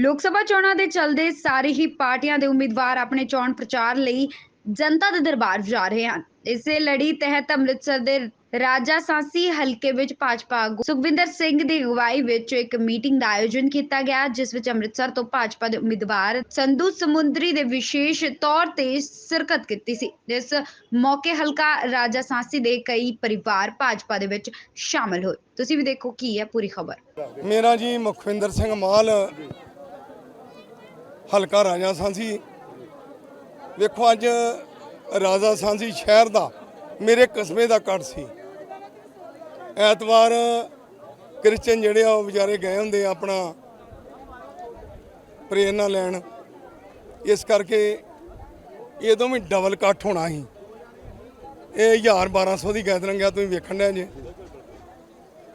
ਲੋਕ ਸਭਾ ਚੋਣਾਂ ਦੇ ਚੱਲਦੇ ਸਾਰੇ ਹੀ ਪਾਰਟੀਆਂ ਦੇ ਉਮੀਦਵਾਰ ਆਪਣੇ ਚੋਣ ਪ੍ਰਚਾਰ ਲਈ ਜਨਤਾ ਦੇ ਦਰਬਾਰ ਜਾ ਰਹੇ ਹਨ। ਇਸੇ ਲੜੀ ਤਹਿਤ ਅੰਮ੍ਰਿਤਸਰ ਦੇ ਰਾਜਾ ਸਾਂਸੀ ਹਲਕੇ ਵਿੱਚ ਭਾਜਪਾ ਆਗੂ ਸੁਖਵਿੰਦਰ ਸਿੰਘ ਦੀ ਅਗਵਾਈ ਵਿੱਚ ਇੱਕ ਮੀਟਿੰਗ ਦਾ ਆਯੋਜਨ ਕੀਤਾ ਗਿਆ, ਜਿਸ ਵਿੱਚ ਅੰਮ੍ਰਿਤਸਰ ਤੋਂ ਭਾਜਪਾ ਦੇ ਉਮੀਦਵਾਰ ਸੰਧੂ ਸਮੁੰਦਰੀ ਦੇ ਵਿਸ਼ੇਸ਼ ਤੌਰ ਤੇ ਸ਼ਿਰਕਤ ਕੀਤੀ ਸੀ। ਇਸ ਮੌਕੇ ਹਲਕਾ ਰਾਜਾ ਸਾਂਸੀ ਦੇ ਕਈ ਪਰਿਵਾਰ ਭਾਜਪਾ ਦੇ ਵਿੱਚ ਸ਼ਾਮਲ ਹੋਏ। ਤੁਸੀਂ ਵੀ ਦੇਖੋ ਕੀ ਹੈ ਪੂਰੀ ਖਬਰ। ਮੇਰਾ ਜੀ ਮੁਖਵਿੰਦਰ ਸਿੰਘ ਮਾਲ ਹਲਕਾ ਰਾਜਾ ਸਾਂਸੀ ਵੇਖੋ ਅੱਜ ਰਾਜਾ ਸਾਂਸੀ ਸ਼ਹਿਰ ਦਾ ਮੇਰੇ ਕਸਬੇ ਦਾ ਕੱਟ ਸੀ। ਐਤਵਾਰ ਕ੍ਰਿਸਚਨ ਜਿਹੜੇ ਆ ਉਹ ਵਿਚਾਰੇ ਗਏ ਹੁੰਦੇ ਆ ਆਪਣਾ ਪ੍ਰੇਰਨਾ ਲੈਣ। ਇਸ ਕਰਕੇ ਇਹ ਵੀ ਡਬਲ ਕੱਟ ਹੋਣਾ ਸੀ। ਇਹ 1000 1200 ਦੀ ਗੈਦਰਿੰਗ ਆ ਤੁਸੀਂ ਵੇਖਣ ਡਿਆ ਜੇ।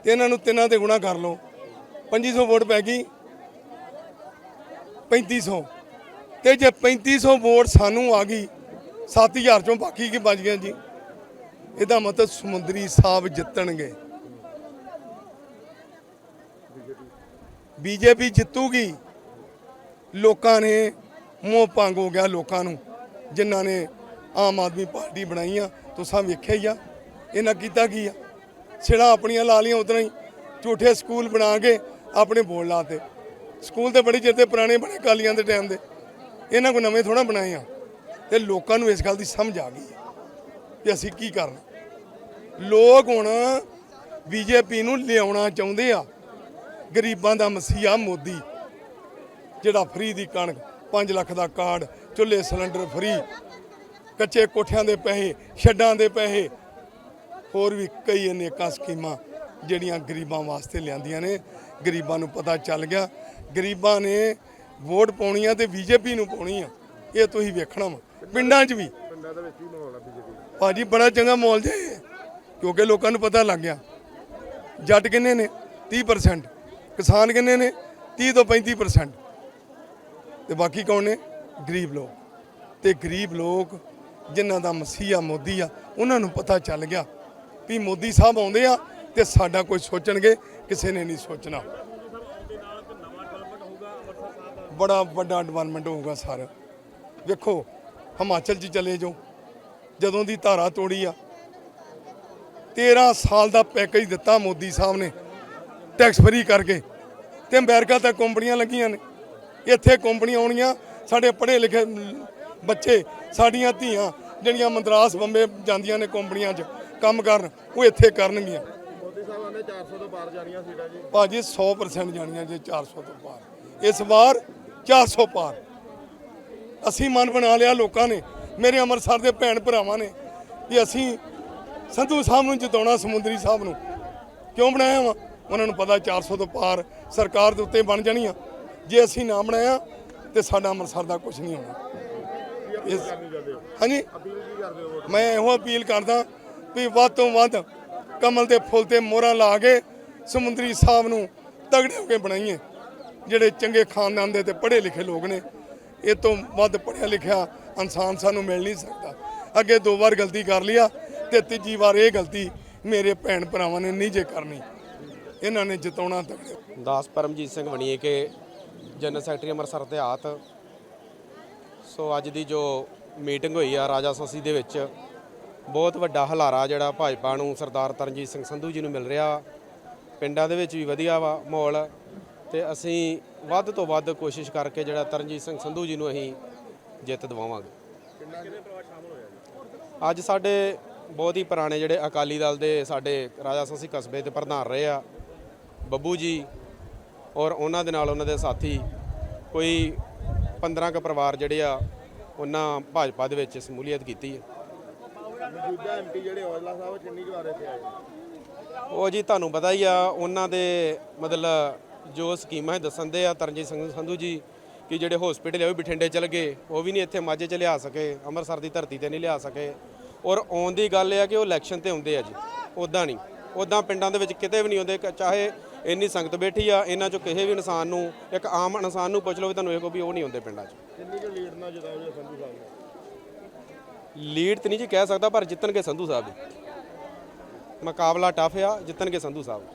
ਤੇ ਇਹਨਾਂ ਨੂੰ ਤਿੰਨਾਂ ਤੇ ਗੁਣਾ ਕਰ ਲਓ। 2500 ਵੋਟ ਪੈ ਗਈ। 3500 ਤੇ ਜੇ 3500 ਵੋਟ ਸਾਨੂੰ ਆ ਗਈ 7000 ਚੋਂ ਬਾਕੀ ਕੀ ਬਚ ਗਿਆ ਜੀ? ਇਹਦਾ ਮਤਲਬ ਸਮੁੰਦਰੀ ਸਾਹਿਬ ਜਿੱਤਣਗੇ। ਬੀਜੇਪੀ ਜਿੱਤੂਗੀ, ਲੋਕਾਂ ਨੇ ਮੋਹ ਭੰਗ ਹੋ ਗਿਆ ਲੋਕਾਂ ਨੂੰ, ਜਿਨ੍ਹਾਂ ਨੇ ਆਮ ਆਦਮੀ ਪਾਰਟੀ ਬਣਾਈ ਆ ਤੁਸੀਂ ਵੇਖਿਆ ਹੀ ਆ। ਇਹਨਾਂ ਕੀਤਾ ਕੀ ਆ? ਛਿੜਾ ਆਪਣੀਆਂ ਲਾ ਲੀਆਂ ਉਤਰਾ ਹੀ ਝੂਠੇ ਸਕੂਲ ਬਣਾ ਕੇ ਆਪਣੇ ਬੋਲ ਲਾਤੇ ਸਕੂਲ ਤੇ ਬੜੀ ਚਿਰ ਦੇ, ਪੁਰਾਣੇ ਬਣੇ ਕਾਲੀਆਂ ਦੇ ਟਾਈਮ ਦੇ। ਇਹਨਾਂ ਕੋ ਨਵੇਂ ਥੋੜਾ ਬਣਾਏ ਆ। ਤੇ ਲੋਕਾਂ ਨੂੰ ਇਸ ਗੱਲ ਦੀ ਸਮਝ ਆ ਗਈ ਹੈ ਕਿ ਅਸੀਂ ਕੀ ਕਰਨਾ। ਲੋਕ ਹੁਣ ਬੀਜੇਪੀ ਨੂੰ ਲਿਆਉਣਾ ਚਾਹੁੰਦੇ ਆ। ਗਰੀਬਾਂ ਦਾ ਮਸੀਹਾ ਮੋਦੀ, ਜਿਹੜਾ ਫਰੀ ਦੀ ਕਣਕ 5 ਲੱਖ ਦਾ ਕਾਰਡ, ਚੁੱਲ੍ਹੇ ਸਿਲੰਡਰ ਫਰੀ ਕੱਚੇ ਕੋਠਿਆਂ ਦੇ ਪੈਸੇ ਛੱਡਾਂ ਦੇ ਪੈਸੇ। ਹੋਰ ਵੀ ਕਈ ਅਨੇਕਾਂ ਸਕੀਮਾਂ ਜਿਹੜੀਆਂ ਗਰੀਬਾਂ ਵਾਸਤੇ ਲਿਆਂਦੀਆਂ ਨੇ। ਗਰੀਬਾਂ ਨੂੰ ਪਤਾ ਚੱਲ ਗਿਆ ਗਰੀਬਾਂ ਨੇ ਵੋਟ ਪਾਉਣੀ ਆ ਤੇ ਬੀਜੇਪੀ ਨੂੰ ਪਾਉਣੀ ਆ। ਇਹ ਤੁਸੀਂ ਵੇਖਣਾ ਵਾ। ਪਿੰਡਾਂ 'ਚ ਵੀ। ਪਿੰਡਾਂ ਦੇ ਵਿੱਚ ਵੀ ਮਾਹੌਲ ਆ ਬੀਜੇਪੀ ਭਾਜੀ ਬੜਾ ਚੰਗਾ ਮਾਹੌਲ ਜੇ ਕਿਉਂਕਿ ਲੋਕਾਂ ਨੂੰ ਪਤਾ ਲੱਗ ਗਿਆ। ਜੱਟ ਕਿੰਨੇ ਨੇ? 30% ਕਿਸਾਨ ਕਿੰਨੇ ਨੇ? 30 ਤੋਂ 35% ਤੇ ਬਾਕੀ ਕੌਣ ਨੇ? ਗਰੀਬ ਲੋਕ। ਤੇ ਗਰੀਬ ਲੋਕ ਜਿਨ੍ਹਾਂ ਦਾ ਮਸੀਹਾ ਮੋਦੀ ਆ ਉਹਨਾਂ ਨੂੰ ਪਤਾ ਚੱਲ ਗਿਆ ਵੀ ਮੋਦੀ ਸਾਹਿਬ ਆਉਂਦੇ ਆ ਤੇ ਸਾਡਾ ਕੋਈ ਸੋਚਣਗੇ ਕਿਸੇ ਨੇ ਨਹੀਂ ਸੋਚਣਾ। ਬੜਾ ਵੱਡਾ ਡਿਵੈਲਪਮੈਂਟ ਹੋਊਗਾ ਸਰ। ਵੇਖੋ ਹਿਮਾਚਲ 'ਚ ਚਲੇ ਜਾਓ ਜਦੋਂ ਦੀ ਧਾਰਾ ਤੋੜੀ ਆ 13 ਸਾਲ ਦਾ ਪੈਕੇਜ ਦਿੱਤਾ ਮੋਦੀ ਸਾਹਿਬ ਨੇ ਟੈਕਸ ਫਰੀ ਕਰਕੇ। ਤੇ ਅਮਰੀਕਾ ਤੱਕ ਕੰਪਨੀਆਂ ਲੱਗੀਆਂ ਨੇ। ਇੱਥੇ ਕੰਪਨੀਆਂ ਆਉਣੀਆਂ ਸਾਡੇ ਪੜ੍ਹੇ ਲਿਖੇ ਬੱਚੇ ਸਾਡੀਆਂ ਧੀਆਂ ਜਿਹੜੀਆਂ ਮੰਦਰਾਸ ਬੰਬੇ ਜਾਂਦੀਆਂ ਨੇ ਕੰਪਨੀਆਂ 'ਚ ਕੰਮ ਕਰਨ ਉਹ ਇੱਥੇ ਕਰਨਗੀਆਂ। ਮੋਦੀ ਸਾਹਿਬ ਆਂਦੇ 400 ਤੋਂ ਪਾਰ ਜਾਣੀਆਂ ਸੀਟਾਂ ਜੀ। ਭਾਜੀ 100% ਜਾਣੀਆਂ ਜੇ 400 ਤੋਂ ਪਾਰ। ਇਸ ਵਾਰ 400 ਪਾਰ। ਅਸੀਂ ਮਨ ਬਣਾ ਲਿਆ ਲੋਕਾਂ ਨੇ, ਮੇਰੇ ਅੰਮ੍ਰਿਤਸਰ ਦੇ ਭੈਣ ਭਰਾਵਾਂ ਨੇ ਕਿ ਅਸੀਂ ਸੰਧੂ ਸਾਹਿਬ ਨੂੰ ਜਿਤਾਉਣਾ, ਸਮੁੰਦਰੀ ਸਾਹਿਬ ਨੂੰ। ਕਿਉਂ ਬਣਾਇਆ ਵਾ? ਉਹਨਾਂ ਨੂੰ ਪਤਾ 400 ਤੋਂ ਪਾਰ ਸਰਕਾਰ ਦੇ ਉੱਤੇ ਬਣ ਜਾਣੀ ਆ। ਜੇ ਅਸੀਂ ਨਾ ਬਣਾਇਆ, ਤੇ ਸਾਡਾ ਅੰਮ੍ਰਿਤਸਰ ਦਾ ਕੁਝ ਨਹੀਂ ਹੋਣਾ। ਇਸ ਹਾਂਜੀ? ਮੈਂ ਇਹੋ ਅਪੀਲ ਕਰਦਾ ਵੀ ਵੱਧ ਤੋਂ ਵੱਧ ਕਮਲ ਦੇ ਫੁੱਲ ਤੇ ਮੋਹਰਾਂ ਲਾ ਕੇ ਸਮੁੰਦਰੀ ਸਾਹਿਬ ਨੂੰ ਤਗੜੇ ਹੋ ਕੇ ਬਣਾਈਏ। ਜਿਹੜੇ ਚੰਗੇ ਖਾਨਦਾਨ ਦੇ ਤੇ ਪੜ੍ਹੇ ਲਿਖੇ ਲੋਕ ਨੇ, ਇਹ ਤੋਂ ਵੱਧ ਪੜ੍ਹਿਆ ਲਿਖਿਆ ਇਨਸਾਨ ਸਾਨੂੰ ਮਿਲ ਨਹੀਂ ਸਕਦਾ। ਅੱਗੇ ਦੋ ਵਾਰ ਗਲਤੀ ਕਰ ਲਿਆ ਤੇ ਤੀਜੀ ਵਾਰ ਇਹ ਗਲਤੀ ਮੇਰੇ ਭੈਣ ਭਰਾਵਾਂ ਨੇ ਨਹੀਂ ਜੇ ਕਰਨੀ। ਇਹਨਾਂ ਨੇ ਜਿਤਾਉਣਾ ਤਗੜੇ। ਦਾਸ ਪਰਮਜੀਤ ਸਿੰਘ ਬਣੀਏ ਕਿ, ਜਨਰਲ ਸੈਕਟਰੀ ਅੰਮ੍ਰਿਤਸਰ ਇਤਿਹਾਤ ਸੋ ਅੱਜ ਦੀ ਜੋ ਮੀਟਿੰਗ ਹੋਈ ਆ ਰਾਜਾ ਸਸੀ ਦੇ ਵਿੱਚ, ਬਹੁਤ ਵੱਡਾ ਹਲਾਰਾ ਜਿਹੜਾ ਭਾਜਪਾ ਨੂੰ ਸਰਦਾਰ ਤਰਨਜੀਤ ਸਿੰਘ ਸੰਧੂ ਜੀ ਨੂੰ ਮਿਲ ਰਿਹਾ। ਪਿੰਡਾਂ ਦੇ ਵਿੱਚ ਵੀ ਵਧੀਆ ਵਾ ਮਾਹੌਲ। ਤੇ ਅਸੀਂ ਵੱਧ ਤੋਂ ਵੱਧ ਕੋਸ਼ਿਸ਼ ਕਰਕੇ ਜਿਹੜਾ ਤਰਨਜੀਤ ਸਿੰਘ ਸੰਧੂ ਜੀ ਨੂੰ ਅਸੀਂ ਜਿੱਤ ਦਿਵਾਵਾਂਗੇ। ਅੱਜ ਸਾਡੇ ਬਹੁਤ ਹੀ ਪੁਰਾਣੇ ਜਿਹੜੇ ਅਕਾਲੀ ਦਲ ਦੇ ਸਾਡੇ ਰਾਜਾ ਸਸੀ ਕਸਬੇ ਦੇ ਪ੍ਰਧਾਨ ਰਹੇ ਆ ਬੱਬੂ ਜੀ ਔਰ ਉਹਨਾਂ ਦੇ ਨਾਲ ਉਹਨਾਂ ਦੇ ਸਾਥੀ ਕੋਈ 15 ਕ ਪਰਿਵਾਰ ਜਿਹੜੇ ਆ ਉਹਨਾਂ ਭਾਜਪਾ ਦੇ ਵਿੱਚ ਸਮੂਲੀਅਤ ਕੀਤੀ ਹੈ। ਮੌਜੂਦਾ ਐਮਪੀ ਜਿਹੜੇ ਔਜਲਾ ਸਾਹਿਬ ਕਿੰਨੀ ਵਾਰ ਇੱਥੇ ਆਏ ਉਹ ਜੀ ਤੁਹਾਨੂੰ ਪਤਾ ਹੀ ਆ ਉਹਨਾਂ ਦੇ ਮਤਲਬ ਜੋ ਸਕੀਮਾਂ ਇਹ ਦੱਸਣ ਦੇ ਆ ਤਰਨਜੀਤ ਸਿੰਘ ਸੰਧੂ ਜੀ ਕਿ ਜਿਹੜੇ ਹਸਪੀਟਲ ਆ ਉਹ ਵੀ ਬਠਿੰਡੇ ਚਲ ਗਏ ਉਹ ਵੀ ਨਹੀਂ ਇੱਥੇ ਮਾਝੇ ਚ ਲਿਆ ਸਕੇ ਅੰਮ੍ਰਿਤਸਰ ਦੀ ਧਰਤੀ ਤੇ ਨਹੀਂ ਲਿਆ ਸਕੇ। ਔਰ ਆਉਣ ਦੀ ਗੱਲ ਇਹ ਆ ਕਿ ਉਹ ਇਲੈਕਸ਼ਨ ਤੇ ਆਉਂਦੇ ਆ ਜੀ ਉਦਾਂ ਨਹੀਂ। ਉਦਾਂ ਪਿੰਡਾਂ ਦੇ ਵਿੱਚ ਕਿਤੇ ਵੀ ਨਹੀਂ ਕ- ਚਾਹੇ ਇੰਨੀ ਸੰਗਤ ਬੈਠੀ ਆ ਇਹਨਾਂ ਚੋਂ ਕਿਸੇ ਵੀ ਇਨਸਾਨ ਨੂੰ ਇੱਕ ਆਮ ਇਨਸਾਨ ਨੂੰ ਪੁੱਛ ਲਓ ਵੀ ਤੁਹਾਨੂੰ ਇਹ ਕੋ ਵੀ ਉਹ ਨਹੀਂ ਆਉਂਦੇ ਪਿੰਡਾਂ 'ਚ। ਕਿੰਨੀ ਕੁ ਲੀਡ ਨਾਲ ਜਿਤਾਓਗੇ ਸੰਧੂ ਸਾਹਿਬ ਨੂੰ? ਲੀਡ ਤੇ ਨਹੀਂ ਜੀ ਕਹਿ ਸਕਦਾ ਪਰ ਜਿੱਤਣਗੇ ਸੰਧੂ ਸਾਹਿਬ। ਜੀ ਮੁਕਾਬਲਾ ਟਫ ਆ ਜਿੱਤਣਗੇ ਸੰਧੂ ਸਾਹਿਬ।